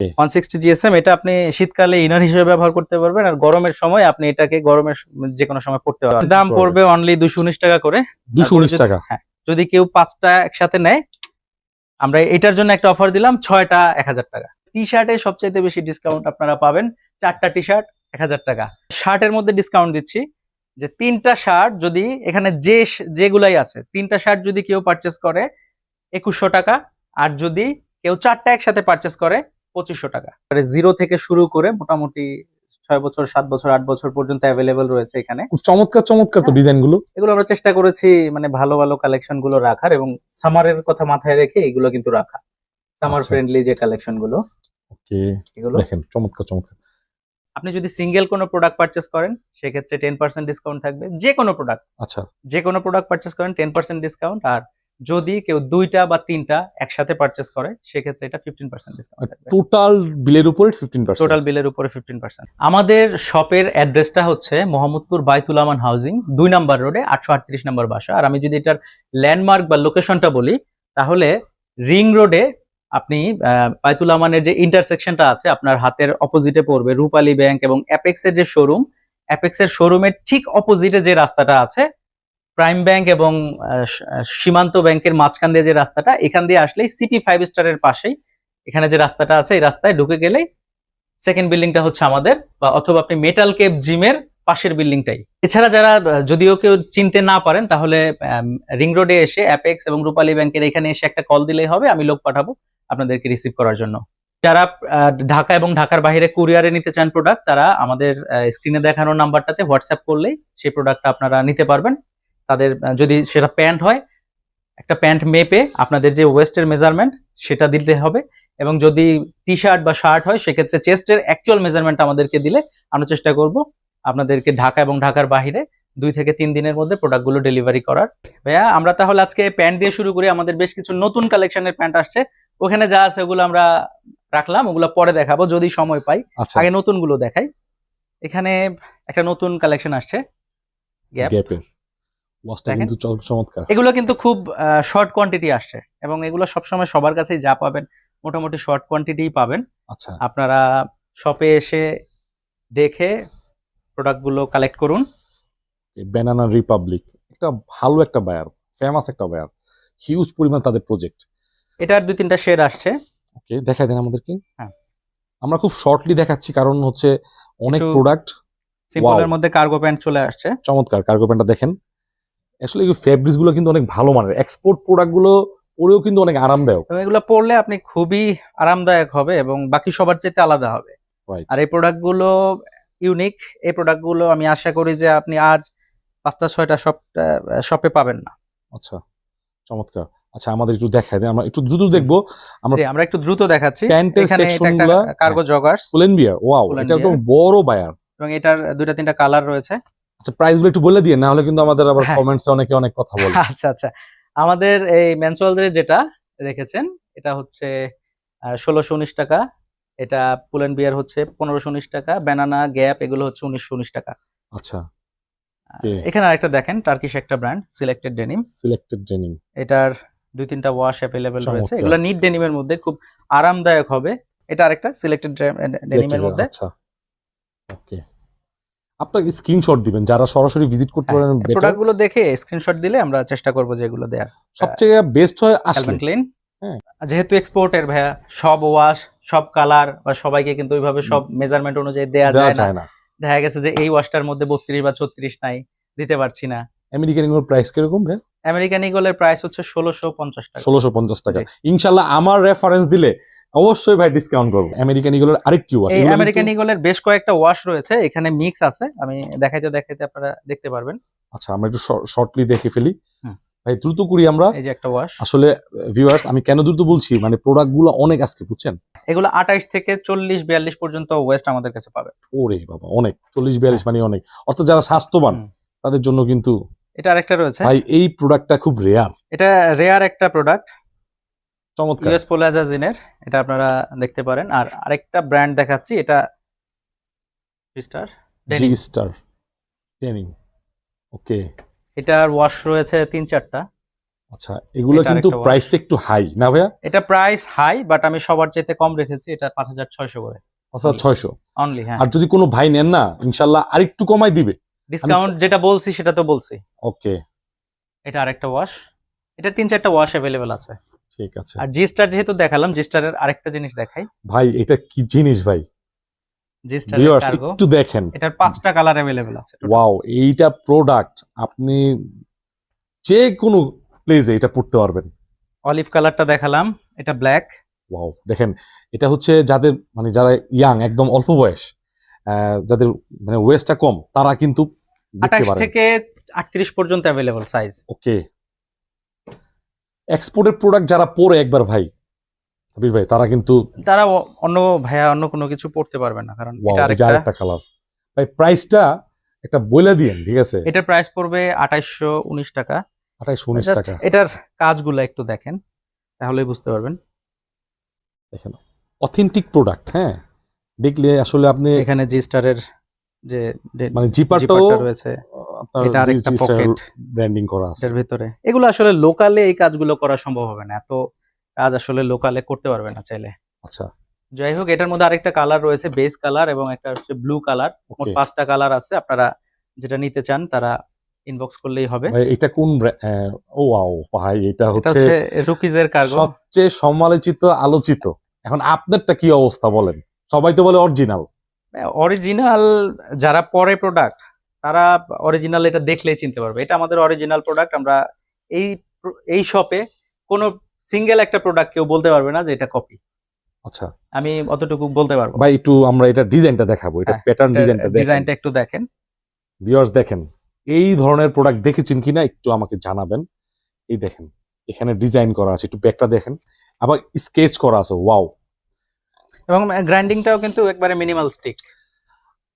One sixty GSM এটা আপনি শীতকালে ইনার হিসেবে ব্যবহার করতে পারবেন আর গরমের সময় আপনি এটাকে গরমের যে কোনো সময় পড়তে পারবেন। দাম পড়বে। অনলি দুশো উনিশ টাকা করে। দুশো উনিশ টাকা। হ্যাঁ যদি কেউ পাঁচটা একসাথে নেয় আমরা এটার জন্য একটা অফার দিলাম ছয়টা এক হাজার টাকা। টি শার্টে সবচাইতে বেশি ডিসকাউন্ট আপনারা পাবেন চারটা টি শার্ট এক হাজার টাকা। শার্টের মধ্যে ডিসকাউন্ট দিচ্ছি যে তিনটা শার্ট যদি এখানে যে যেগুলাই আছে তিনটা শার্ট যদি কেউ পারচেস করে একুশশো টাকা। আর যদি কেউ চারটা একসাথে পারচেস করে পঁচিশশো টাকা। জিরো থেকে শুরু করে মোটামুটি ছয় বছর সাত বছর আট বছর পর্যন্ত অ্যাভেলেবল রয়েছে এখানে। চমৎকার চমৎকার তো হ্যাঁ। ডিজাইনগুলো এগুলো আমরা চেষ্টা করেছি মানে ভালো ভালো কালেকশনগুলো রাখার এবং সামারের কথা মাথায় রেখে এগুলো কিন্তু রাখা। সামার আচ্ছা। ফ্রেন্ডলি যে কালেকশনগুলো ওকে এগুলো। দেখেন চমৎকার চমৎকার। আপনি যদি সিঙ্গেল কোনো প্রোডাক্ট পারচেস করেন সেক্ষেত্রে টেন পার্সেন্ট ডিসকাউন্ট থাকবে। যে কোনো প্রোডাক্ট আচ্ছা। যে কোনো প্রোডাক্ট পারচেস করেন টেন পার্সেন্ট ডিসকাউন্ট আর যদি কেউ দুইটা বা তিনটা একসাথে পারচেস করে সেক্ষেত্রে এটা ফিফটিন পার্সেন্ট ডিসকাউন্ট টোটাল বিলের উপরে ফিফটিন টোটাল বিলের উপরে ফিফটিন পার্সেন্ট আমাদের শপের অ্যাড্রেসটা হচ্ছে মোহাম্মদপুর বাইতুল আমান হাউজিং দুই নাম্বার রোডে আটশো আটত্রিশ নাম্বার বাসা। আর আমি যদি এটার ল্যান্ডমার্ক বা লোকেশনটা বলি তাহলে রিং রোডে আপনি আহ, বাইতুল আমানের যে ইন্টারসেকশনটা আছে আপনার হাতের অপোজিটে পড়বে রূপালী ব্যাংক এবং অ্যাপেক্সের যে শোরুম অ্যাপেক্সের শোরুমের ঠিক অপোজিটে যে রাস্তাটা আছে প্রাইম ব্যাংক এবং সীমান্ত ব্যাংকের মাঝখান দিয়ে যে রাস্তাটা, এখান দিয়ে আসলেই সিপি ফাইভ স্টারের পাশেই এখানে যে রাস্তাটা আছে, এই রাস্তায় ঢুকে গেলেই সেকেন্ড বিল্ডিংটা হচ্ছে আমাদের বা অথবা আপনি মেটাল কেপ জিমের পাশের বিল্ডিংটাই এছাড়া যারা যদিও কেউ চিনতে না পারেন, তাহলে রিং রোডে এসে অ্যাপেক্স এবং রূপালী ব্যাংকের এখানে এসে একটা কল দিলেই হবে, আমি লোক পাঠাবো আপনাদেরকে রিসিভ করার জন্য। যারা ঢাকা এবং ঢাকার বাইরে কুরিয়ারে নিতে চান প্রোডাক্ট তারা আমাদের স্ক্রিনে দেখানো নাম্বারটাতে হোয়াটসঅ্যাপ করলেই সেই প্রোডাক্টটা আপনারা নিতে পারবেন। তাদের যদি সেটা প্যান্ট হয় একটা প্যান্ট মেপে আপনাদের যে ওয়েস্টের মেজারমেন্ট সেটা দিতে হবে। এবং যদি টি শার্ট বা শার্ট হয় সেক্ষেত্রে চেস্টের অ্যাকচুয়াল মেজারমেন্ট আমাদেরকে দিলে আমরা চেষ্টা করব আপনাদেরকে ঢাকা এবং ঢাকার বাইরে দুই থেকে তিন দিনের মধ্যে প্রোডাক্টগুলো ডেলিভারি করার। ভাইয়া আমরা তাহলে আজকে প্যান্ট দিয়ে শুরু করি। আমাদের বেশ কিছু নতুন কালেকশনের প্যান্ট আসছে। ওখানে যা আছে ওগুলো আমরা রাখলাম ওগুলো পরে দেখাবো যদি সময় পাই। আচ্ছা। আগে নতুনগুলো দেখাই। এখানে একটা নতুন কালেকশন আসছে। গ্যাপ ওয়াচটা। কিন্তু চমৎকার। এগুলো কিন্তু খুব শর্ট কোয়ান্টিটি আসছে এবং এগুলো সবসময় সবার কাছেই যা পাবেন মোটামুটি শর্ট কোয়ান্টিটিই পাবেন। আচ্ছা। আপনারা শপে এসে দেখে প্রোডাক্টগুলো কালেক্ট করুন। ব্যানানা রিপাবলিক একটা ভালো একটা বায়ার ফেমাস একটা বায়ার হিউজ পরিমাণ তাদের প্রজেক্ট এটার দুই তিনটা শেড আসছে। ওকে দেখাই দেন আমাদেরকে। হ্যাঁ। আমরা খুব শর্টলি দেখাচ্ছি কারণ হচ্ছে অনেক প্রোডাক্ট সিম্পলের. মধ্যে কার্গো প্যান্ট চলে আসছে। চমৎকার কার্গো প্যান্টটা দেখেন। আসলে এই গুলো কিন্তু অনেক ভালো মানের। এক্সপোর্ট প্রোডাক্টগুলো পরেও কিন্তু অনেক আরামদায়ক। এগুলো পরলে আপনি খুবই আরামদায়ক হবে এবং বাকি সবার চাইতে আলাদা হবে। আর এই প্রোডাক্টগুলো ইউনিক এই প্রোডাক্টগুলো আমি আশা করি যে আপনি আজ পাঁচটা ছয়টা শপ শপে পাবেন না। আচ্ছা চমৎকার। আচ্ছা আমাদের একটু দেখাই দেন আমরা একটু দ্রুত দেখব। আমরা আমরা একটু দ্রুত দেখাচ্ছি। প্যান্টের কার্গো জগার্স ওয়াও এটা একদম বড় বায়ার এবং এটার দুইটা তিনটা কালার রয়েছে। আচ্ছা প্রাইসগুলো একটু বলে দিয়ে না হলে কিন্তু আমাদের আবার হ্যাঁ। কমেন্টসে অনেকে অনেক কথা বলে। আচ্ছা আচ্ছা। আমাদের এই মেনসুয়ালদের যেটা রেখেছেন এটা হচ্ছে ষোলোশো উনিশ টাকা। এটা পুলেন বিয়ার হচ্ছে পনেরোশো উনিশ টাকা। ব্যানানা গ্যাপ এগুলো হচ্ছে উনিশশো উনিশ টাকা। আচ্ছা। এখানে আরেকটা দেখেন টার্কিশ একটা brand selected denim selected denim এটার দুই তিনটা ওয়াশ অ্যাভেলেবেল রয়েছে। এগুলো নিট ডেনিমের মধ্যে খুব আরামদায়ক হবে। এটা আরেকটা সিলেক্টেড ডেনিমের মধ্যে। আচ্ছা। ওকে আপনাকে স্ক্রিনশট দিবেন যারা সরাসরি ভিজিট করতে হ্যাঁ, পারেন better। প্রোডাক্টগুলো দেখে স্ক্রিনশট দিলে আমরা চেষ্টা করব যেগুলো দেয়ার। সবচেয়ে বেস্ট হয় আসলে। ক্লিন হ্যাঁ। যেহেতু এক্সপোর্টের ভাইয়া সব ওয়াশ সব কালার বা সবাইকে কিন্তু ওইভাবে সব মেজারমেন্ট অনুযায়ী দেয়া যায় না। দেখা গেছে যে এই ওয়াশটার মধ্যে বত্রিশ বা ছত্রিশ নাই দিতে পারছি না। আমেরিকান এগুলোর প্রাইস কীরকম ভাই? আমেরিকান ইগলের প্রাইস হচ্ছে ষোলোশো পঞ্চাশ টাকা। ষোলোশো পঞ্চাশ টাকা। ইনশাল্লাহ আমার রেফারেন্স দিলে অবশ্যই ভাই ডিসকাউন্ট করব। আমেরিকান এগুলোর আরেকটি ওয়াশ এই আমেরিকান ইগলের বেশ কয়েকটা ওয়াশ রয়েছে এখানে মিক্স আছে আমি দেখাইতে দেখাইতে আপনারা দেখতে পারবেন। আচ্ছা আমরা একটু শর্টলি দেখে ফেলি। ভাই দ্রুত করি আমরা। এই যে একটা ওয়াশ আসলে ভিউয়ার্স আমি কেন দ্রুত বলছি? মানে প্রোডাক্টগুলো অনেক আজকে বুঝছেন? এগুলো আঠাইশ থেকে চল্লিশ বিয়াল্লিশ পর্যন্ত ওয়েস্ট আমাদের কাছে পাবে। ওরে বাবা অনেক। চল্লিশ বিয়াল্লিশ মানে অনেক। অর্থাৎ যারা স্বাস্থ্যবান তাদের জন্য কিন্তু এটা আরেকটা রয়েছে। ভাই এই প্রোডাক্টটা খুব রেয়ার এটা রেয়ার একটা প্রোডাক্ট চমৎকার। ইউএস পোলাজাজিনের এটা আপনারা দেখতে পারেন। আর আরেকটা ব্র্যান্ড দেখাচ্ছি এটা star G star denim okay এটার ওয়াশ রয়েছে তিন চারটা। আচ্ছা এগুলো কিন্তু প্রাইসটা একটু হাই না ভাইয়া? এটা প্রাইস হাই বাট আমি সবার চাইতে কম রেখেছি এটা পাঁচ হাজার ছয়শো করে। আচ্ছা হুম। ছয়শো? অনলি হ্যাঁ। আর যদি কোনো ভাই নেন না ইনশাল্লাহ আরেকটু কমাই দিবে। ডিসকাউন্ট যেটা বলছি সেটা তো বলছি। ওকে এটা আরেকটা ওয়াশ এটা তিন চারটা ওয়াশ অ্যাভেলেবেল আছে। ঠিক আছে। আর জি স্টার যেহেতু দেখালাম জি স্টারের আরেকটা জিনিস দেখাই। ভাই এটা কি জিনিস ভাই? ভিউয়ার্স একটু দেখেন। এটার পাঁচটা কালার অ্যাভেলেবেল আছে। ওয়াও এইটা প্রোডাক্ট আপনি যে কোনো প্লেজে এটা পড়তে পারবেন। অলিভ কালারটা দেখালাম এটা ব্ল্যাক ওয়াও দেখেন এটা হচ্ছে যাদের মানে যারা ইয়াং একদম অল্প বয়স যাদের মানে ওয়েস্টটা কম তারা কিন্তু আঠাশ থেকে আটত্রিশ পর্যন্ত অ্যাভেলেবল সাইজ ওকে এক্সপোর্টের প্রোডাক্ট যারা পরে একবার ভাই সাবির ভাই তারা কিন্তু তারা অন্য ভাইয়া অন্য কোনো কিছু পড়তে পারবে না কারণ এটা আরেকটা কালার ভাই প্রাইসটা একটা বলে দিয়েন ঠিক আছে? এটার প্রাইস পড়বে আঠাইশশো উনিশ টাকা। আঠাইশ উনিশ টাকা। এটার কাজগুলো একটু দেখেন তাহলেই বুঝতে পারবেন। দেখেন অথেন্টিক প্রোডাক্ট হ্যাঁ? দেখলে আসলে আপনি এখানে জি স্টারের যে মানে জিপারটাও জিপারটা রয়েছে এটা আরেকটা পকেট ব্র্যান্ডিং করা আছে। এর ভিতরে। এগুলো আসলে লোকালে এই কাজগুলো করা সম্ভব হবে না। এত কাজ আসলে লোকালে করতে পারবে না চাইলে। আচ্ছা। যাই হোক এটার মধ্যে আরেকটা কালার রয়েছে বেস কালার এবং একটা হচ্ছে ব্লু কালার মোট পাঁচটা কালার আছে আপনারা যেটা নিতে চান তারা ইনবক্স করলেই হবে। এটা কোন ও ওয়াও ভাই এটা হচ্ছে রুকিজের কার্গো সবচেয়ে সমালোচিত আলোচিত। এখন আপনারটা কি অবস্থা বলেন? সবাই তো বলে অরিজিনাল অরিজিনাল যারা পরে প্রোডাক্ট তারা অরিজিনাল এটা দেখলেই চিনতে পারবে। এটা আমাদের অরিজিনাল প্রোডাক্ট আমরা এই এই শপে কোনো সিঙ্গেল একটা প্রোডাক্ট কেউ বলতে পারবে না যে এটা কপি আচ্ছা। আমি অতটুকু বলতে পারব। ভাই একটু আমরা এটা ডিজাইনটা দেখাবো এটা প্যাটার্ন ডিজাইনটা ডিজাইনটা একটু দেখেন। ভিউয়ার্স দেখেন এই ধরনের প্রোডাক্ট দেখেছেন কিনা একটু আমাকে জানাবেন। এই দেখেন এখানে ডিজাইন করা আছে একটু ব্যাকটা দেখেন। আবার স্কেচ করা আছে ওয়াও এবং গ্রাইন্ডিংটাও কিন্তু একবারে মিনিমাল স্টিক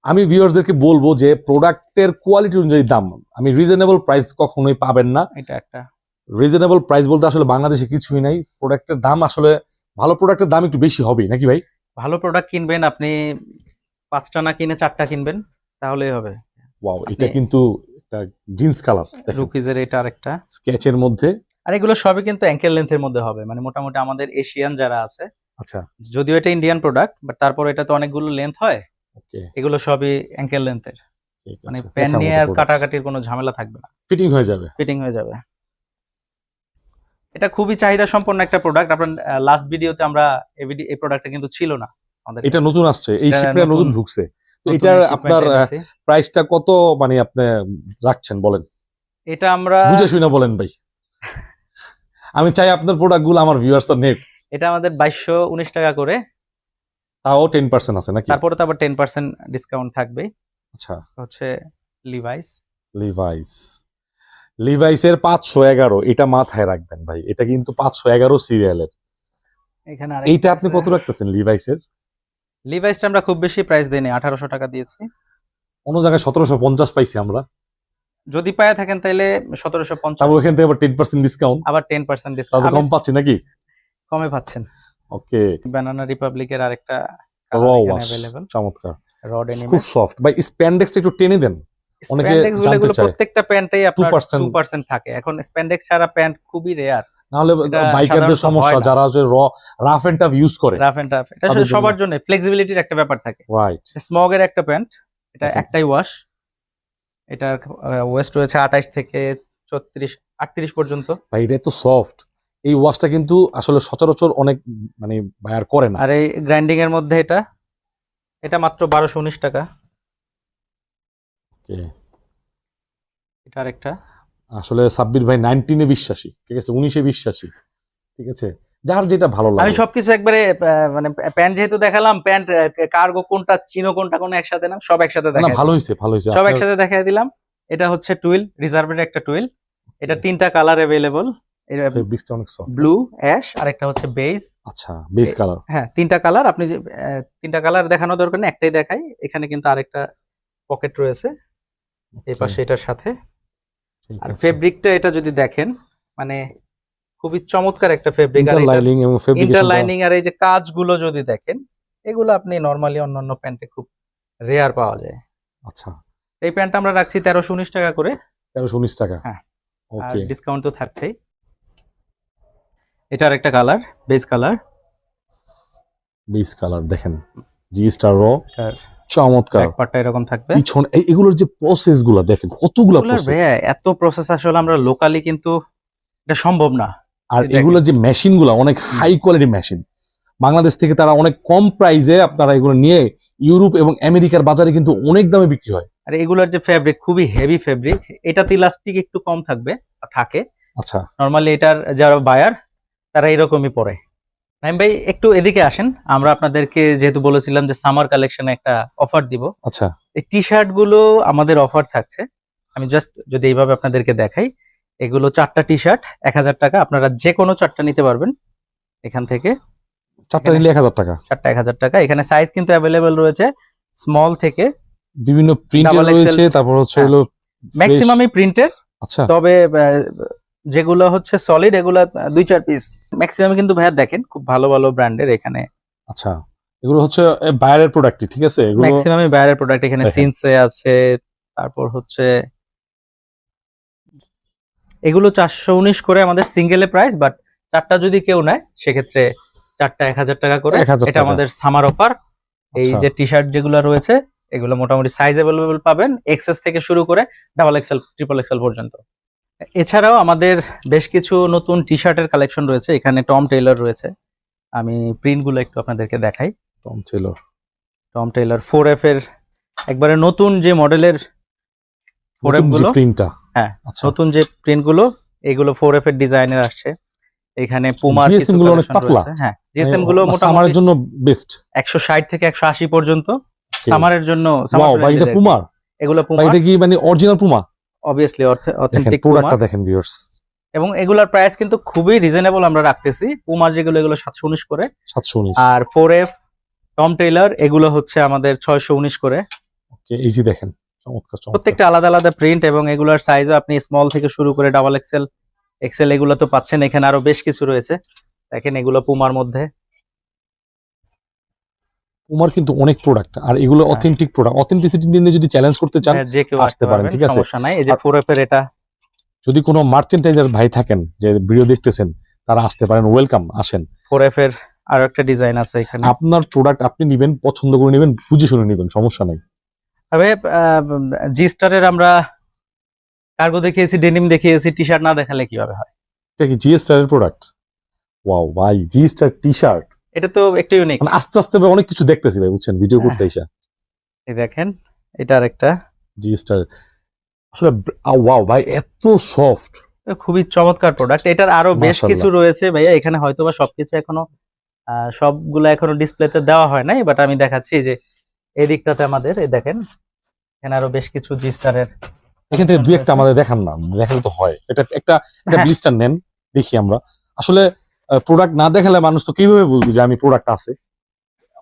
আমি ভিউয়ার্সদেরকে বলব যে প্রোডাক্টের কোয়ালিটি অনুযায়ী দাম। আমি রিজনেবল প্রাইস কখনোই পাবেন না। এটা একটা। রিজনেবল প্রাইস বলতে আসলে বাংলাদেশে কিছুই নাই। প্রোডাক্টের দাম আসলে ভালো প্রোডাক্টের দাম একটু বেশি হবেই নাকি ভাই? ভালো প্রোডাক্ট কিনবেন আপনি পাঁচটা না কিনে চারটা কিনবেন তাহলেই হবে। ওয়াও এটা কিন্তু একটা জিন্স কালার রুকিজের এটা আরেকটা। স্কেচের মধ্যে। আর এগুলো সবই কিন্তু অ্যাঙ্কেল লেন্থের মধ্যে হবে। মানে মোটামুটি আমাদের এশিয়ান যারা আছে আচ্ছা। যদিও এটা ইন্ডিয়ান প্রোডাক্ট বাট তারপর এটা তো অনেকগুলো লেন্থ হয়। ওকে। এগুলো সবই অ্যাঙ্কেল লেন্থের মানে আছে। প্যান নিয়ে আর কাটাকাটির কোনো ঝামেলা থাকবে না। ফিটিং হয়ে যাবে। ফিটিং হয়ে যাবে। এটা খুবই চাহিদা সম্পন্ন একটা প্রোডাক্ট আপনার লাস্ট ভিডিওতে আমরা এই এই প্রোডাক্টটা কিন্তু ছিল না আমাদের এটা নতুন আসছে। এই এটা শিপটা নতুন ঢুকছে। তো এটার আপনার প্রাইসটা কত? মানে আপনি রাখছেন বলেন। এটা আমরা বুঝে শুনে বলেন ভাই। আমি চাই আপনার প্রোডাক্টগুলো আমার ভিউয়ার্স নেট এটা আমাদের বাইশশো উনিশ টাকা করে। তাও টেন পার্সেন্ট আছে নাকি? তারপরে তো আবার টেন পার্সেন্ট ডিসকাউন্ট থাকবে আচ্ছা। হচ্ছে লিভাইস লিভাইস লিভাইসের পাঁচশো এগারো এটা মাথায় রাখবেন ভাই। এটা কিন্তু পাঁচশো এগারো সিরিয়ালের। এখানে এইটা আপনি কত রাখতেছেন লিভাইসের লিভাইসটা আমরা খুব বেশি প্রাইস দিইনি আঠারোশো টাকা দিয়েছি। অন্য জায়গায় সতেরোশো পঞ্চাশ পাইছি আমরা। যদি পায়ে থাকেন তাহলে সতেরোশো পঞ্চাশ। ওখান থেকে আবার টেন পার্সেন্ট ডিসকাউন্ট আবার টেন পার্সেন্ট ডিসকাউন্ট কম পাচ্ছি নাকি? কমে পাচ্ছেন। ওকে। ব্যানানা রিপাবলিকের আরেকটা র ওয়াশ চমৎকার। রড খুব সফট ভাই স্প্যান্ডেক্স একটু টেনে দেন। অনেকে জানতে চায়। প্রত্যেকটা প্যান্টেই আপনার 2% 2% থাকে। এখন স্প্যান্ডেক্স ছাড়া প্যান্ট খুবই রেয়ার নাহলে বাইকারদের সমস্যা যারা হচ্ছে র রাফ এন্ড টাফ ইউজ করে। রাফ এন্ড টাফ এটা। সবার জন্য ফ্লেক্সিবিলিটির একটা ব্যাপার থাকে। রাইট স্মগের একটা প্যান্ট। এটা একটাই ওয়াশ এটার ওয়েস্ট রয়েছে আঠাশ থেকে ছত্রিশ আটত্রিশ পর্যন্ত। ভাই এটা তো সফট এই ওয়াশটা কিন্তু আসলে সচরাচর অনেক মানে বায়ার করে না। আর এই গ্রাইন্ডিং এর মধ্যে এটা এটা মাত্র বারোশো উনিশ টাকা। Okay. এটা আরেকটা। আসলে সাব্বির ভাই নাইনটিনে বিশ্বাসী ঠিক আছে? উনিশে বিশ্বাসী ঠিক আছে? যার যেটা ভালো লাগে। আমি সবকিছু একবারে মানে প্যান্ট যেহেতু দেখালাম প্যান্ট কার্গো কোনটা চিনো কোনটা কোন একসাথে না সব একসাথে দেখা ভালো হয়েছে ভালো হয়েছে সব একসাথে দেখাই দিলাম। এটা হচ্ছে টুইল রিজার্ভের একটা টুইল। এটা তিনটা কালার অ্যাভেলেবল fabrics-টা অনেক সফট ব্লু অ্যাশ আর একটা হচ্ছে বেজ আচ্ছা বেস কালার হ্যাঁ তিনটা কালার আপনি যে তিনটা কালার দেখানো দরকার একটাই দেখাই। এখানে কিন্তু আরেকটা পকেট রয়েছে এই পাশে এটার সাথে। আর ফেব্রিকটা এটা যদি দেখেন মানে খুবই চমৎকার একটা ফেব্রিক আর এবং ফেব্রিকেশন ইন্টারলাইনিং আর এই যে কাজগুলো যদি দেখেন এগুলো আপনি নর্মালি অন্যান্য প্যান্টে খুব রেয়ার পাওয়া যায়। আচ্ছা। এই প্যান্টটা আমরা রাখছি তেরোশো উনিশ টাকা করে। তেরোশো উনিশ টাকা। হ্যাঁ। ওকে ডিসকাউন্ট তো থাকছেই। এটার একটা colour base colour base colour দেখেন জি স্টার র চমৎকার। ব্যাক এরকম থাকবে। পিছন এগুলোর যে প্রসেসগুলা দেখেন কতগুলো প্রসেস এত প্রসেস আসলে আমরা লোকালি কিন্তু এটা সম্ভব না। আর এগুলো যে মেশিনগুলা অনেক হাই কোয়ালিটি মেশিন বাংলাদেশ থেকে তারা অনেক কম প্রাইসে আপনারা এগুলো নিয়ে ইউরোপ এবং আমেরিকার বাজারে কিন্তু অনেক দামে বিক্রি হয়। আর এগুলার যে ফেব্রিক খুবই হেভি ফেব্রিক এটাতে ইলাস্টিক একটু কম থাকবে থাকে। আচ্ছা। নরমালি এটার যারা বায়ার তারা এরকমই পরে নাইম ভাই একটু এদিকে আসেন। আমরা আপনাদেরকে যেহেতু বলেছিলাম যে সামার কালেকশনে একটা অফার দিব। আচ্ছা। এই টি শার্টগুলো আমাদের অফার থাকছে। আমি জাস্ট যদি এইভাবে আপনাদেরকে দেখাই এগুলো চারটা টি শার্ট এক হাজার টাকা। আপনারা যে কোনো চারটা নিতে পারবেন এখান থেকে। চারটা নিলে এক হাজার টাকা। চারটা এক হাজার টাকা। এখানে সাইজ কিন্তু অ্যাভেলেবেল রয়েছে স্মল থেকে। বিভিন্ন প্রিন্ট রয়েছে তারপর হচ্ছে হ্যাঁ। হলো ম্যাক্সিমামই প্রিন্টের আচ্ছা। তবে যেগুলো হচ্ছে সলিড এগুলা দুই চার পিস ম্যাক্সিমাম কিন্তু ভাইয়া দেখেন খুব ভালো ভালো ব্র্যান্ডের এখানে। আচ্ছা এগুলো হচ্ছে বাইরের প্রোডাক্টই ঠিক আছে? এগুলো ম্যাক্সিমামই বাইরের প্রোডাক্ট এখানে সিনসে আছে তারপর হচ্ছে এগুলো চারশো উনিশ করে আমাদের সিঙ্গেলে প্রাইস বাট চারটা যদি কেউ নেয় সেক্ষেত্রে চারটা এক হাজার টাকা করে। 1000 এটা আমাদের সামার অফার এই আচ্ছা। যে টি শার্ট যেগুলো রয়েছে এগুলো মোটামুটি সাইজ অ্যাভেলেবেল পাবেন এক্সেস থেকে শুরু করে ডাবল এক্সেল ট্রিপল এক্সেল পর্যন্ত। এছাড়াও আমাদের বেশ কিছু নতুন টি শার্টের কালেকশন রয়েছে। এখানে টম টেইলর রয়েছে। আমি প্রিন্টগুলো একটু আপনাদেরকে দেখাই। Tom Tailor Tom Tailor four F এর একবারে নতুন যে মডেলের ফোর এফগুলো প্রিন্টটা হ্যাঁ, আচ্ছা। নতুন যে প্রিন্টগুলো এগুলো ফোর এফ এর ডিজাইনের আসছে। এখানে পুমার GSM গুলো অনেক পাতলা। হ্যাঁ জিএসএমগুলো সামারের মোটামুটি জন্য বেস্ট একশো ষাট থেকে একশো আশি পর্যন্ত। সামারের জন্য এটা পুমার এগুলো পুমা এটা কি মানে অরিজিনাল পুমা অবভিয়াসলি অথেন্টিক প্রোডাক্টটা দেখেন ভিউয়ার্স এবং এগুলার প্রাইস কিন্তু খুবই রিজনেবল আমরা রাখতেছি। পুমা যেগুলো এগুলো সাতশো উনিশ করে। 719 আর ফোর এফ টম টেইলর এগুলো হচ্ছে আমাদের ছয়শো উনিশ করে। ওকে এই যে দেখেন প্রত্যেকটা আলাদা আলাদা প্রিন্ট এবং এগুলোর সাইজও আপনি স্মল থেকে শুরু করে ডাবল এক্সেল এক্সেল এগুলো তো পাচ্ছেন। এখানে আরও বেশ কিছু রয়েছে। দেখেন এগুলো পুমার মধ্যে। পুমার কিন্তু অনেক প্রোডাক্ট আর এগুলো। অথেন্টিক প্রোডাক্ট অথেন্টিসিটি নিয়ে যদি চ্যালেঞ্জ করতে চান হ্যাঁ, আসতে পারেন, ঠিক আছে? সমস্যা নাই। এই যে আর- ফোর এফ এর এটা। যদি কোনো মার্চেন্টাইজার ভাই থাকেন যে ভিডিও দেখতেছেন তারা আসতে পারেন ওয়েলকাম আসেন। ফোর এফ এর আরও একটা ডিজাইন আছে এখানে। আপনার প্রোডাক্ট আপনি নেবেন পছন্দ করে নেবেন বুঝে শুনে নেবেন সমস্যা নাই। তবে জি স্টারের আমরা কার্গো দেখিয়েছি ডেনিম দেখিয়েছি টি শার্ট না দেখালে কীভাবে হয়? এটা কি জিএসটার এর প্রোডাক্ট ওয়াও ভাই জি স্টার টি শার্ট এটা তো একটু ইউনিক মানে আস্তে আস্তে অনেক কিছু দেখতেছি ভাই বুঝছেন? ভিডিও হ্যাঁ। করতে এসে এই দেখেন এটার একটা জিএসটার আসলে ওয়াও ভাই এত সফট খুবই চমৎকার প্রোডাক্ট এটার আরও বেশ কিছু রয়েছে ভাইয়া। এখানে হয়তোবা সবকিছু এখনও সবগুলো এখনও ডিসপ্লেতে দেওয়া হয় নাই বাট আমি দেখাচ্ছি যে এই দিকটাতে আমাদের এই দেখেন এখানে আরও বেশ কিছু জি স্টারের এখান থেকে দুই একটা আমাদের দেখান না দেখালে তো হয়। এটা একটা একটা হ্যাঁ। ব্লিস্টার নেন দেখি আমরা। আসলে প্রোডাক্ট না দেখালে মানুষ তো কীভাবে বুঝবে যে আমি প্রোডাক্ট আছে?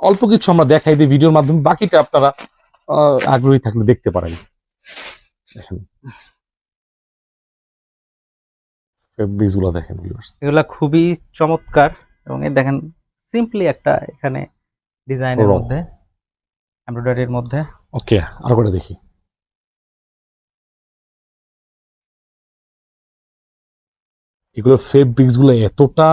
অল্প কিছু আমরা দেখাই দিই ভিডিওর মাধ্যমে বাকিটা আপনারা আগ্রহী থাকলে দেখতে পারেন। দেখেন। এগুলা খুবই চমৎকার এবং দেখেন সিম্পলি একটা এখানে ডিজাইনের মধ্যে এমব্রয়ডারির মধ্যে। ওকে আর করে দেখি। এগুলো ফেব্রিক্সগুলো এতটা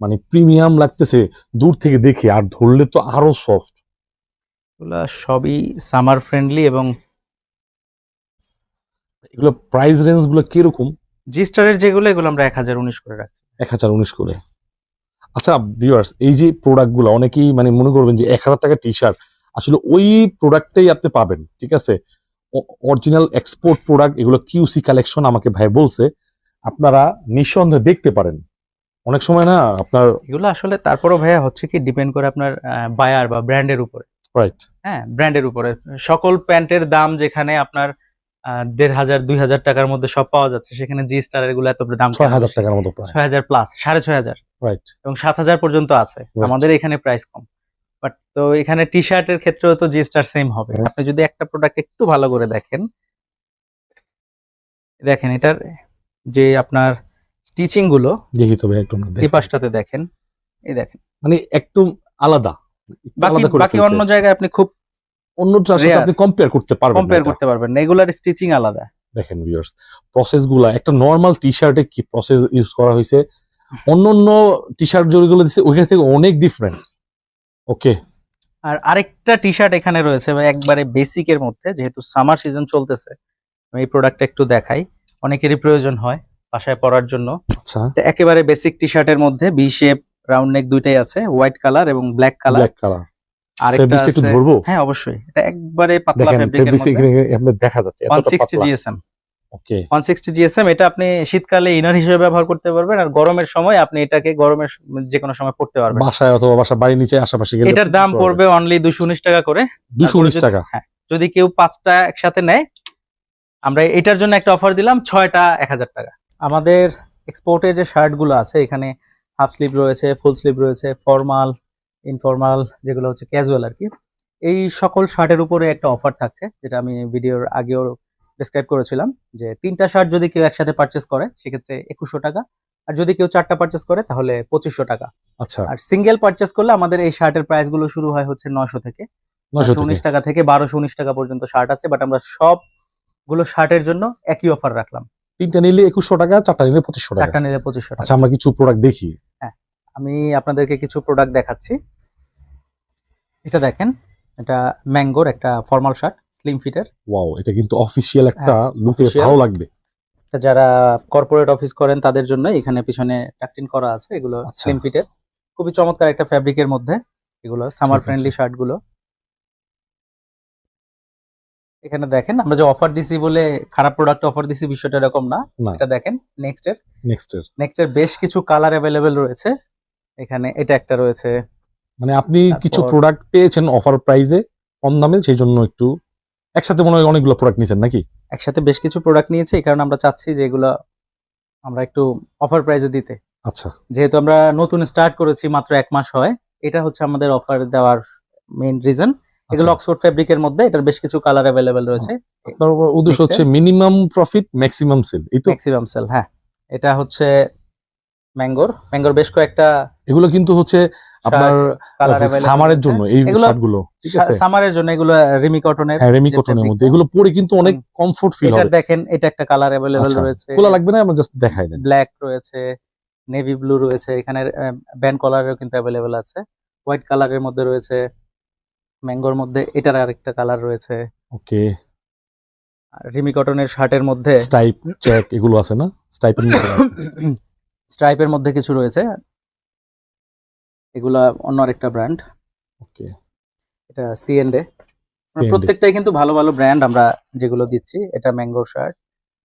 মানে প্রিমিয়াম লাগতেছে দূর থেকে দেখি আর ধরলে তো আরও সফট এগুলা সবই সামার ফ্রেন্ডলি এবং এগুলো প্রাইস রেঞ্জগুলো কীরকম? জি স্টারের যেগুলো এগুলো আমরা এক হাজার উনিশ করে রাখছি। এক হাজার উনিশ করে। আচ্ছা ভিউয়ার্স এই যে প্রোডাক্টগুলো অনেকেই মানে মনে করবেন যে এক হাজার টাকা টি শার্ট আসলে ওই প্রোডাক্টটাই আপনি পাবেন ঠিক আছে? অরিজিনাল এক্সপোর্ট প্রোডাক্ট এগুলো কিউসি কালেকশন আমাকে ভাই বলছে আপনারা নিঃসন্দেহে দেখতে পারেন। অনেক সময় না আপনার এগুলো আসলে তারপরও ভাইয়া হচ্ছে কি ডিপেন্ড করে আপনার বায়ার বা ব্র্যান্ডের উপরে। রাইট হ্যাঁ ব্র্যান্ডের উপরে। সকল প্যান্টের দাম যেখানে আপনার দেড় হাজার দুই হাজার টাকার মধ্যে সব পাওয়া যাচ্ছে সেখানে জি স্টার এগুলো এত দাম ছয় হাজার টাকার মতো ছয় হাজার প্লাস সাড়ে ছয় হাজার। রাইট এবং সাত হাজার পর্যন্ত আছে। আমাদের এখানে প্রাইস কম। বাট তো এখানে টি শার্টের ক্ষেত্রেও তো জি স্টার সেম হবে। আপনি যদি একটা প্রোডাক্ট একটু ভালো করে দেখেন দেখেন এটার যে আপনার স্টিচিংগুলো দেখি তবে একটু এই। পাশটাতে দেখেন এই দেখেন। মানে একদম আলাদা বাকি বাকি অন্য জায়গায় আপনি খুব অন্যটার সাথে আপনি কম্পেয়ার করতে পারবেন কম্পেয়ার করতে পারবেন না এগুলার স্টিচিং আলাদা। দেখেন ভিউয়ার্স প্রসেসগুলা একটা নর্মাল টি শার্টে কি প্রসেস ইউজ করা হয়েছে? অন্য অন্য টি শার্ট যেগুলো দিচ্ছে ওইখান থেকে অনেক ডিফারেন্ট ওকে আর আরেকটা টি শার্ট এখানে রয়েছে একবারে বেসিকের মধ্যে যেহেতু সামার সিজন চলতেছে আমি এই প্রোডাক্টটা একটু দেখাই। অনেকেরই প্রয়োজন হয় বাসায় পরার জন্য। আচ্ছা। একেবারে বেসিক টি শার্টের মধ্যে বি শেপ রাউন্ড নেক দুইটাই আছে হোয়াইট কালার এবং ব্ল্যাক কালার ব্ল্যাক কালার আরেকটা আছে ধরবো? হ্যাঁ অবশ্যই। এটা একবারে পাতলা দেখেন ফেব্রিকের মধ্যে। দেখা যাচ্ছে এতটা 160 জিএসএম ওকে 160 জিএসএম এটা আপনি শীতকালে ইনার হিসেবে ব্যবহার করতে পারবেন আর গরমের সময় আপনি এটাকে গরমের যে কোনো সময় পড়তে পারবেন। বাসায় অথবা বাসা বাড়ির নিচে আশেপাশে গেলে এটার দাম পড়বে অনলি দুশো উনিশ টাকা করে। দুশো উনিশ তারপরে টাকা। হ্যাঁ যদি কেউ পাঁচটা একসাথে নেয় আমরা এটার জন্য একটা অফার দিলাম ছয়টা এক হাজার টাকা। আমাদের এক্সপোর্টের যে শার্টগুলো আছে এখানে হাফ স্লিভ রয়েছে ফুল স্লিভ রয়েছে ফর্মাল ইনফর্মাল যেগুলো হচ্ছে ক্যাজুয়াল আর কি। এই সকল শার্টের উপরে একটা অফার থাকছে যেটা আমি ভিডিওর আগেও ডিসক্রাইব করেছিলাম যে তিনটা শার্ট যদি কেউ একসাথে পারচেস করে সেক্ষেত্রে একুশশো টাকা। আর যদি কেউ চারটা পারচেস করে তাহলে পঁচিশশো টাকা। আচ্ছা। আর সিঙ্গেল পারচেস করলে আমাদের এই শার্টের প্রাইসগুলো শুরু হয় হচ্ছে নয়শো থেকে। উনিশ টাকা থেকে বারোশো উনিশ টাকা পর্যন্ত শার্ট আছে বাট আমরা সব গুলো শার্টের জন্য একই অফার রাখলাম। তিনটা নিলে একুশশো টাকা চারটা নিলে পঁচিশশো টাকা। চারটা নিলে পঁচিশশো টাকা। আচ্ছা আমরা কিছু প্রোডাক্ট দেখি। হ্যাঁ আমি আপনাদেরকে কিছু প্রোডাক্ট দেখাচ্ছি। এটা দেখেন এটা ম্যাঙ্গোর একটা ফর্মাল শার্ট স্লিম ফিটের ওয়াও এটা কিন্তু অফিসিয়াল একটা লুকে ভালো লাগবে। যারা কর্পোরেট অফিস করেন তাদের জন্য এখানে পিছনে টাকটিন করা আছে এগুলো আচ্ছা। স্লিম ফিটের খুবই চমৎকার একটা ফ্যাব্রিকের মধ্যে এগুলো সামার ফ্রেন্ডলি শার্টগুলো। এখানে দেখেন আমরা যে অফার দিছি বলে খারাপ প্রোডাক্ট অফার দিছি বিষয়টা এরকম না। এটা দেখেন নেক্সট এর। নেক্সট এর। নেক্সট এর বেশ কিছু কালার অ্যাভেলেবেল রয়েছে। এখানে এটা একটা রয়েছে। মানে আপনি কিছু প্রোডাক্ট পেয়েছেন অফার প্রাইসে কম দামে সেই জন্য একটু একসাথে মনে হয় অনেকগুলো প্রোডাক্ট নিছেন নাকি? একসাথে বেশ কিছু প্রোডাক্ট নিয়েছি এই কারণে আমরা চাচ্ছি যে এগুলো আমরা একটু অফার প্রাইসে দিতে। আচ্ছা। যেহেতু আমরা নতুন স্টার্ট করেছি মাত্র এক মাস হয় এটা হচ্ছে আমাদের অফার দেওয়ার মেইন রিজন এগুলো আচ্ছা। অক্সফোর্ড ফেব্রিকের মধ্যে এটার বেশ কিছু কালার অ্যাভেলেবেল রয়েছে। উদ্দেশ্য হচ্ছে মিনিমাম প্রফিট ম্যাক্সিমাম সেল এই তো? ম্যাক্সিমাম সেল হ্যাঁ। এটা হচ্ছে ম্যাঙ্গোর। ম্যাঙ্গোর বেশ কয়েকটা এগুলো কিন্তু হচ্ছে আপনার সামারের জন্য এই শার্টগুলো ঠিক আছে? সামারের জন্য এগুলো রিমি কটনের হ্যাঁ রেমি কটনের মধ্যে। এগুলো পরে কিন্তু অনেক কমফোর্ট ফিল হবে এটা দেখেন এটা একটা কালার আচ্ছা, রয়েছে। খোলা লাগবে না? আমরা জাস্ট দেখাই দেন। ব্ল্যাক রয়েছে নেভি ব্লু রয়েছে এখানে ব্যান্ড কালারেরও কিন্তু অ্যাভেলেবেল আছে। হোয়াইট কালারের মধ্যে রয়েছে ম্যাঙ্গোর মধ্যে এটার আরেকটা কালার রয়েছে। ওকে। আর রিমি কটনের শার্টের মধ্যে স্টাইপ চেক এগুলো আছে না? স্টাইপের মধ্যে। স্ট্রাইপের মধ্যে কিছু রয়েছে। এগুলা অন্য আরেকটা ব্র্যান্ড। ওকে। এটা সিএনডে প্রত্যেকটাই কিন্তু ভালো ভালো ব্র্যান্ড আমরা যেগুলো দিচ্ছি। এটা ম্যাঙ্গোর শার্ট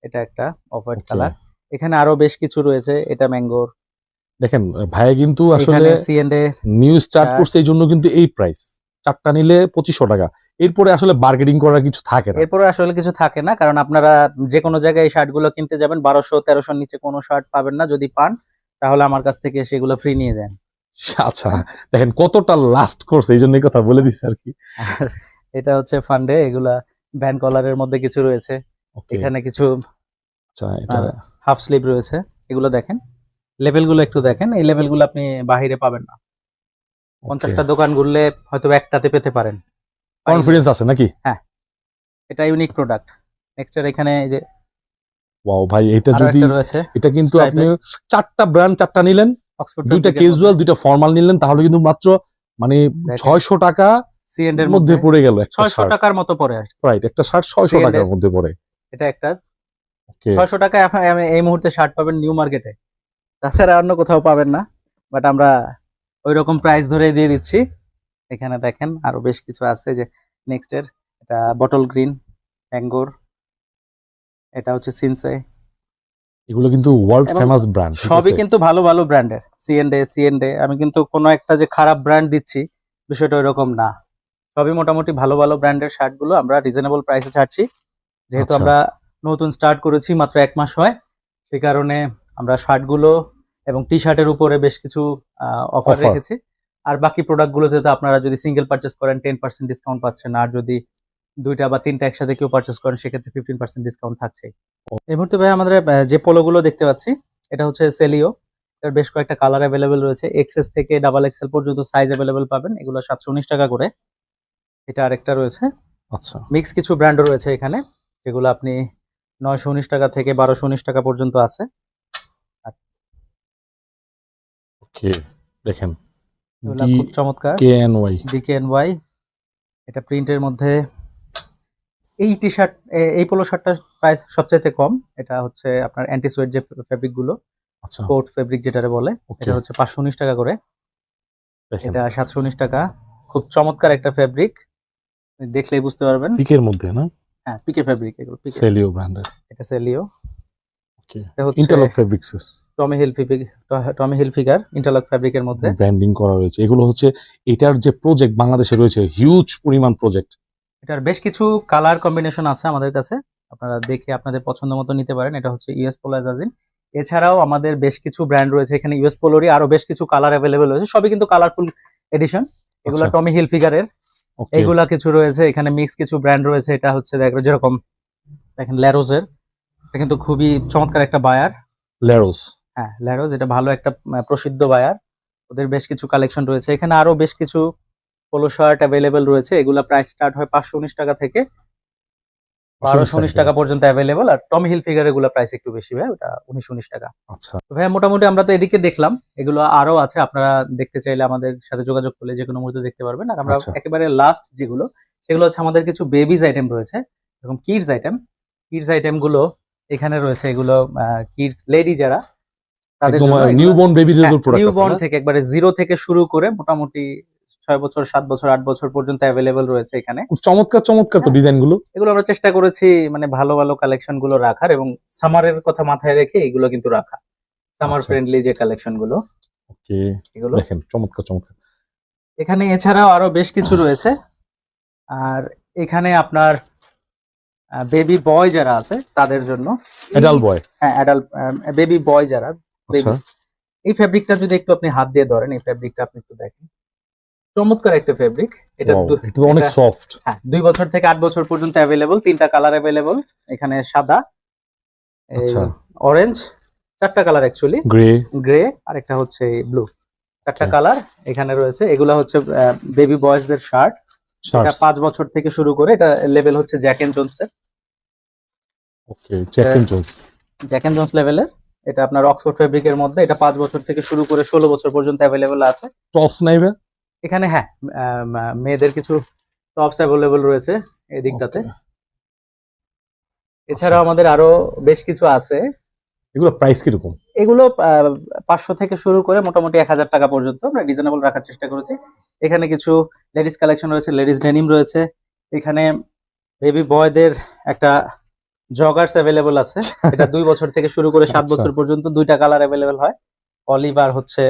এটা একটা অফ হোয়াইট কালার। এখানে আরও বেশ কিছু রয়েছে এটা ম্যাঙ্গোর। দেখেন ভাইয়া কিন্তু আসলে নিউ স্টার্ট করছে এই জন্য কিন্তু এই প্রাইস। চারটা নিলে পঁচিশশো টাকা। এরপরে আসলে বার্গেনিং করার কিছু থাকে না। এরপরে আসলে কিছু থাকে না কারণ আপনারা যে কোনো জায়গায় এই শার্টগুলো কিনতে যাবেন বারোশো তেরোশোর নিচে কোনো শার্ট পাবেন না যদি পান তাহলে আমার কাছ থেকে সেগুলো ফ্রি নিয়ে যান। আচ্ছা দেখেন কতটা লাস্ট করছে এই জন্যই কথা বলে দিচ্ছে আর কি। এটা হচ্ছে ফান্ডে এগুলা ব্যান্ড কলারের মধ্যে কিছু রয়েছে। এখানে কিছু আচ্ছা এটা হাফ স্লিভ রয়েছে। এগুলো দেখেন। লেভেলগুলো একটু দেখেন এই লেভেলগুলো আপনি বাহিরে পাবেন না। পঞ্চাশটা দোকান ঘুরলে হয়তো একটাতে পেতে পারেন। কনফিডেন্স আছে নাকি? হ্যাঁ। এটা ইউনিক প্রোডাক্ট নেক্সট এখানে এই যে ওয়াও ভাই এটা যদি এটা কিন্তু আপনি চারটা ব্র্যান্ড চারটা নিলেন অক্সফোর্ড দুইটা ক্যাজুয়াল দুইটা ফর্মাল নিলেন তাহলে কিন্তু মাত্র মানে দেখেন। ছয়শো টাকা সিএন্ড এর মধ্যে পড়ে গেল একটা ছয়শো শার্ট টাকার মতো পড়ে আসে। রাইট একটা শার্ট ছয়শো C&A টাকার মধ্যে পড়ে। এটা একটা। ওকে ছয়শো টাকা এখন এই মুহূর্তে শার্ট পাবেন নিউ মার্কেটে তাছাড়া অন্য কোথাও পাবেন না বাট আমরা ওই রকম প্রাইস ধরে দিয়ে দিচ্ছি। এখানে দেখেন আরও বেশ কিছু আছে যে নেক্সট এর এটা বটল গ্রিন অ্যাঙ্গোর এটা হচ্ছে সিনসে এগুলো কিন্তু ওয়ার্ল্ড ফেমাস ব্র্যান্ড সবই কিন্তু ভালো ভালো ব্র্যান্ডের সিএনডে সিএনডে আমি কিন্তু কোনো একটা যে খারাপ ব্র্যান্ড দিচ্ছি বিষয়টা ওইরকম না। সবই মোটামুটি ভালো ভালো ব্র্যান্ডের শার্টগুলো আমরা রিজনেবল প্রাইসে ছাড়ছি। যেহেতু আচ্ছা। আমরা নতুন স্টার্ট করেছি মাত্র এক মাস হয় সেই কারণে আমরা শার্টগুলো এবং টি শার্টের উপরে বেশ কিছু অফার। রেখেছি। আর বাকি প্রোডাক্টগুলোতে তো আপনারা যদি সিঙ্গেল পারচেস করেন টেন পার্সেন্ট ডিসকাউন্ট পাচ্ছেন। আর যদি দুইটা বা তিনটা একসাথে কেউ পারচেস করেন সেক্ষেত্রে ফিফটিন পার্সেন্ট ডিসকাউন্ট থাকছে। এই মুহূর্তে ভাই আমাদের যে পোলোগুলো দেখতে পাচ্ছি এটা হচ্ছে সেলিও এর বেশ কয়েকটা কালার অ্যাভেলেবেল রয়েছে। এক্সএস থেকে ডাবল এক্সেল পর্যন্ত সাইজ অ্যাভেলেবেল পাবেন। এগুলো সাতশো উনিশ টাকা করে। এটা আরেকটা রয়েছে। আচ্ছা। মিক্স কিছু ব্র্যান্ড রয়েছে এখানে যেগুলো আপনি নয়শো উনিশ টাকা থেকে বারোশো উনিশ টাকা পর্যন্ত আছে আর ওকে দেখেন। এগুলা খুব চমৎকার। ডিকেএনওয়াই। এটা প্রিন্টের মধ্যে এই টি শার্ট এই পোলো শার্টটা প্রাইস সবচাইতে কম। এটা হচ্ছে আপনার অ্যান্টি সোয়েট যে ফেব্রিকগুলো আচ্ছা। স্পোর্ট ফেব্রিক যেটারে বলে এটা হচ্ছে পাঁচশো উনিশ টাকা করে। এটা সাতশো উনিশ টাকা। খুব চমৎকার একটা ফেব্রিক দেখলেই বুঝতে পারবেন। পিকের মধ্যে না? হ্যাঁ পিকে ফেব্রিক এগুলো সেলিও ব্র্যান্ডের এটা সেলিও ওকে। এটা হচ্ছে interlock fabrics Tommy Hill fabric Tommy Hill figure interlock ফেব্রিকের মধ্যে। ব্র্যান্ডিং করা রয়েছে। এগুলো হচ্ছে এটার যে প্রজেক্ট বাংলাদেশে রয়েছে হিউজ পরিমাণ প্রজেক্ট এটার বেশ কিছু কালার কম্বিনেশন আছে আমাদের কাছে। আপনারা দেখে আপনাদের পছন্দ মতো নিতে পারেন। এটা হচ্ছে ইউএস পোলো অ্যাজাজিন এছাড়াও আমাদের বেশ কিছু ব্র্যান্ড রয়েছে। এখানে ইউএস পোলোরই আরও বেশ কিছু কালার অ্যাভেলেবেল রয়েছে। সবই কিন্তু কালারফুল এডিশন এগুলো আচ্ছা। টমি হিল ফিগারের ওকে এগুলা কিছু রয়েছে। এখানে মিক্স কিছু ব্র্যান্ড রয়েছে। এটা হচ্ছে দেখ- যেরকম দেখেন ল্যারোজের এটা কিন্তু খুবই চমৎকার একটা বায়ার লেরোস হ্যাঁ ল্যারোজ এটা ভালো একটা প্রসিদ্ধ বায়ার ওদের বেশ কিছু কালেকশন রয়েছে। এখানে আরও বেশ কিছু পোলো শার্ট অ্যাভেলেবেল রয়েছে। এগুলা প্রাইস স্টার্ট হয় পাঁচশো উনিশ টাকা থেকে বারোশো উনিশ টাকা পর্যন্ত অ্যাভেলেবল আর টমি হিল ফিগার এগুলো প্রাইস একটু বেশি ভাই ওটা উনিশ উনিশ টাকা। আচ্ছা। তো ভাইয়া মোটামুটি আমরা তো এদিকে দেখলাম। এগুলো আরও আছে আপনারা দেখতে চাইলে আমাদের সাথে যোগাযোগ করলে যে কোনো মুহূর্তে দেখতে পারবেন। আর আমরা আচ্ছা। একেবারে লাস্ট যেগুলো সেগুলো হচ্ছে আমাদের কিছু বেবিজ আইটেম রয়েছে। এরকম কিডস আইটেম কিডস আইটেমগুলো এখানে রয়েছে। এগুলো কিডস লেডি যারা তাদের একদম নিউ বর্ন বেবিদের প্রোডাক্ট নিউ আছে বর্ন না? থেকে একবারে জিরো থেকে শুরু করে মোটামুটি ছয় বছর সাত বছর আট বছর পর্যন্ত অ্যাভেলেবেল রয়েছে এখানে। চমৎকার চমৎকার তো হ্যাঁ। ডিজাইনগুলো এগুলো আমরা চেষ্টা করেছি মানে ভালো ভালো কালেকশনগুলো রাখার এবং সামারের কথা মাথায় রেখে এগুলো কিন্তু রাখা। সামার আচ্ছা। ফ্রেন্ডলি যে কালেকশনগুলো ওকে এগুলো। দেখেন চমৎকার চমৎকার। এখানে এছাড়াও আরও বেশ কিছু রয়েছে। আর এখানে আপনার বেবি বয় যারা আছে তাদের জন্য। বয় হ্যাঁ অ্যাডাল্ট বেবি বয় যারা এই ফেব্রিকটা যদি একটু আপনি হাত দিয়ে ধরেন এই ফেব্রিকটা আপনি একটু দেখেন। চমৎকার একটা ফেব্রিক এটা এটা অনেক সফট হ্যাঁ দুই বছর থেকে আট বছর পর্যন্ত অ্যাভেলেবল তিনটা কালার অ্যাভেলেবল এখানে সাদা আচ্ছা। অরেঞ্জ চারটা কালার অ্যাকচুয়ালি গ্রে গ্রে আর একটা হচ্ছে ব্লু চারটা কালার এখানে রয়েছে। এগুলা হচ্ছে বেবি বয়েজদের শার্ট এটা পাঁচ বছর থেকে শুরু করে এটা লেভেল হচ্ছে Jack and Jones okay Jack and Jones Jack and Jones লেভেলের এটা আপনার অক্সফোর্ড ফেব্রিকের মধ্যে। এটা পাঁচ বছর থেকে শুরু করে ষোলো বছর পর্যন্ত অ্যাভেলেবেল আছে। টপস নাইবে এখানে হ্যাঁ মেয়েদের কিছু টপস অ্যাভেলেবল রয়েছে এই দিকটাতে। এছাড়াও আমাদের আরও বেশ কিছু আছে। এগুলো প্রাইস কীরকম? এগুলো পাঁচশো থেকে শুরু করে মোটামুটি এক হাজার টাকা পর্যন্ত আমরা রিজনেবল রাখার চেষ্টা করেছি। এখানে কিছু লেডিস কালেকশন রয়েছে লেডিস ডেনিম রয়েছে। এখানে বেবি বয়দের একটা জগার্স অ্যাভেলেবল আছে। এটা দুই বছর থেকে শুরু করে সাত আচ্ছা। বছর পর্যন্ত দুইটা কালার অ্যাভেলেবল হয়। অলিভ আর হচ্ছে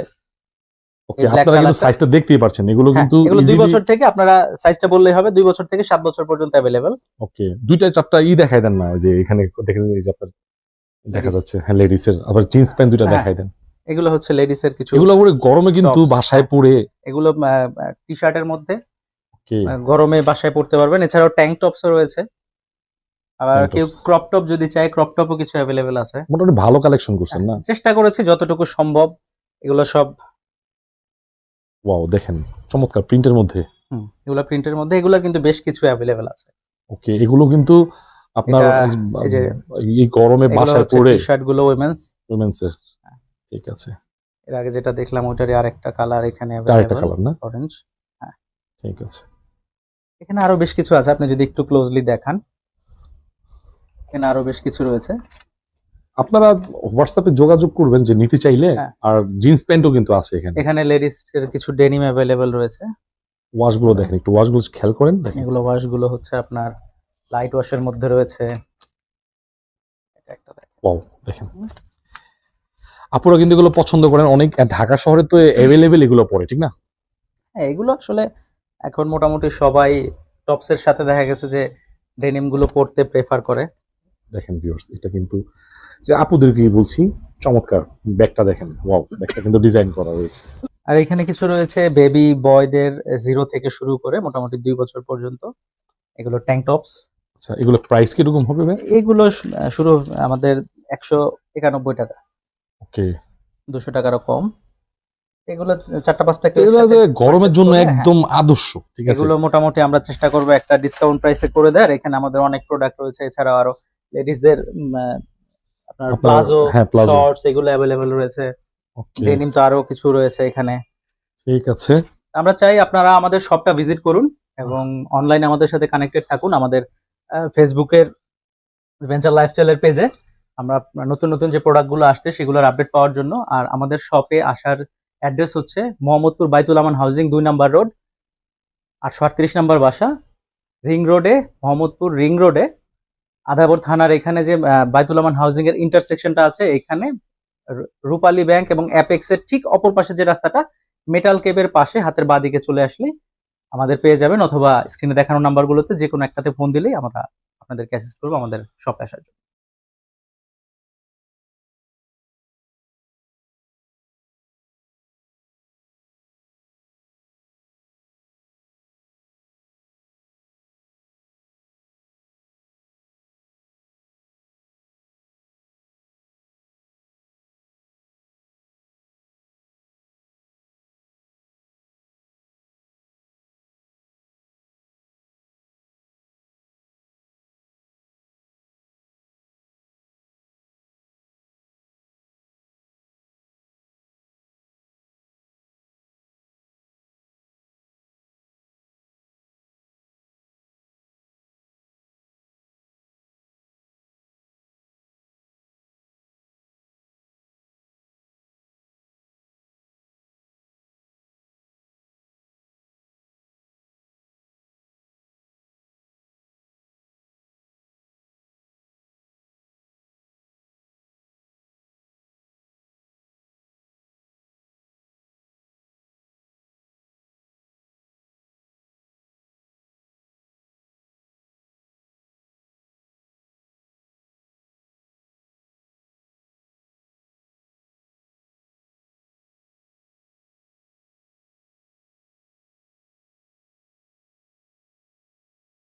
আপনারা কিন্তু সাইজটা দেখতেই পাচ্ছেন এগুলো হ্যাঁ, কিন্তু এগুলো দুই বছর থেকে আপনারা সাইজটা বললেই হবে দুই বছর থেকে সাত বছর পর্যন্ত অ্যাভেলেবল ওকে দুইটা চারটা ই দেখাই দেন না ওই যে এখানে দেখেন এই যে আপনার দেখা যাচ্ছে হ্যাঁ লেডিস এর আবার জিন্স প্যান্ট দুইটা হ্যাঁ। দেখাই দেন। এগুলো হচ্ছে লেডিস এর কিছু এগুলো পরে গরমে কিন্তু বাসায় হ্যাঁ। পরে এগুলো টি শার্টের মধ্যে। ওকে গরমে বাসায় পড়তে পারবেন। এছাড়াও ট্যাঙ্ক টপসও রয়েছে। আবার কেউ ক্রপ টপ যদি চায় ক্রপ টপও কিছু অ্যাভেলেবেল আছে। মোটামুটি ভালো কালেকশন করছেন না? চেষ্টা করেছি যতটুকু সম্ভব এগুলো সব ওয়াও দেখেন চমৎকার প্রিন্টের মধ্যে। হুম, এগুলো প্রিন্টের মধ্যে এগুলো কিন্তু বেশ কিছু অ্যাভেলেবেল আছে। ওকে এগুলো কিন্তু আপনার এই গরমে বাসায় পরে শার্টগুলো উইমেন্স উইমেন্স এর ঠিক আছে। এর আগে যেটা দেখলাম ওটারই আরেকটা কালার এখানে আরেকটা কালার না? অরেঞ্জ হ্যাঁ। ঠিক আছে। এখানে আরও বেশ কিছু আছে আপনি যদি একটু ক্লোজলি দেখান। এখানে আরও বেশ কিছু রয়েছে। আপনারা হোয়াটসঅ্যাপে যোগাযোগ করবেন যে নিতে চাইলে হ্যাঁ। আর জিন্স প্যান্টও কিন্তু আছে এখানে। এখানে লেডিস এর কিছু ডেনিম অ্যাভেলেবেল রয়েছে। ওয়াশগুলো দেখেন একটু ওয়াশগুলো খেয়াল করেন দেখেন। এগুলো ওয়াশগুলো হচ্ছে আপনার লাইট ওয়াশের মধ্যে রয়েছে। এটা একটা ওয়াও দেখেন। আপুরা কিন্তু এগুলো পছন্দ করেন অনেক ঢাকা শহরে তো অ্যাভেলেবেল এগুলো পড়ে ঠিক না? হ্যাঁ এগুলো আসলে এখন মোটামুটি সবাই টপস এর সাথে দেখা গেছে যে ডেনিমগুলো পরতে প্রেফার করে। দেখেন ভিউয়ার্স এটা কিন্তু যে আপুদেরকে বলছি? চমৎকার ব্যাগটা দেখেন ওয়াও ব্যাগটা কিন্তু ডিজাইন করা হয়েছে আর এখানে কিছু রয়েছে বেবি বয়দের জিরো থেকে শুরু করে মোটামুটি দুই বছর পর্যন্ত। এগুলো ট্যাঙ্ক টপস আচ্ছা এগুলো প্রাইস কীরকম হবে ভাই? এগুলো শুরু আমাদের একশো একানব্বই টাকা। ওকে। দুশো টাকারও কম। এগুলো চারটা পাঁচটা এগুলো গরমের জন্য হ্যাঁ, একদম আদর্শ ঠিক আছে? এগুলো মোটামুটি আমরা চেষ্টা করব একটা ডিসকাউন্ট প্রাইসে করে দেয় আর এখানে আমাদের অনেক প্রোডাক্ট রয়েছে এছাড়াও আরও লেডিসদের আপনার প্লাজো হ্যাঁ, প্লাজো। শর্টস এগুলো অ্যাভেলেবেল রয়েছে। ডেনিম তো আরও কিছু রয়েছে এখানে। ঠিক আছে। আমরা চাই আপনারা আমাদের শপটা ভিজিট করুন এবং অনলাইনে আমাদের সাথে কানেক্টেড থাকুন আমাদের ফেসবুকের ভেঞ্চার লাইফস্টাইলের পেজে আমরা নতুন নতুন যে প্রোডাক্টগুলো আসছে সেগুলোর আপডেট পাওয়ার জন্য। আর আমাদের শপে আসার অ্যাড্রেস হচ্ছে মোহাম্মদপুর বাইতুল আমান হাউজিং দুই নাম্বার রোড আটশো আটত্রিশ নাম্বার বাসা রিং রোডে মোহাম্মদপুর রিং রোডে। আদাবর থানার এখানে যে আহ, বাইতুল আমান হাউজিং এর ইন্টারসেকশনটা আছে এখানে রূপালী ব্যাংক এবং অ্যাপেক্স এর ঠিক অপর পাশে যে রাস্তাটা মেটাল কেবের পাশে হাতের বাঁদিকে চলে আসলে আমাদের পেয়ে যাবেন অথবা স্ক্রিনে দেখানো নাম্বারগুলোতে যে কোনো একটাতে ফোন দিলেই আমরা আপনাদেরকে অ্যাসিস্ট করব আমাদের শপে আসার জন্য।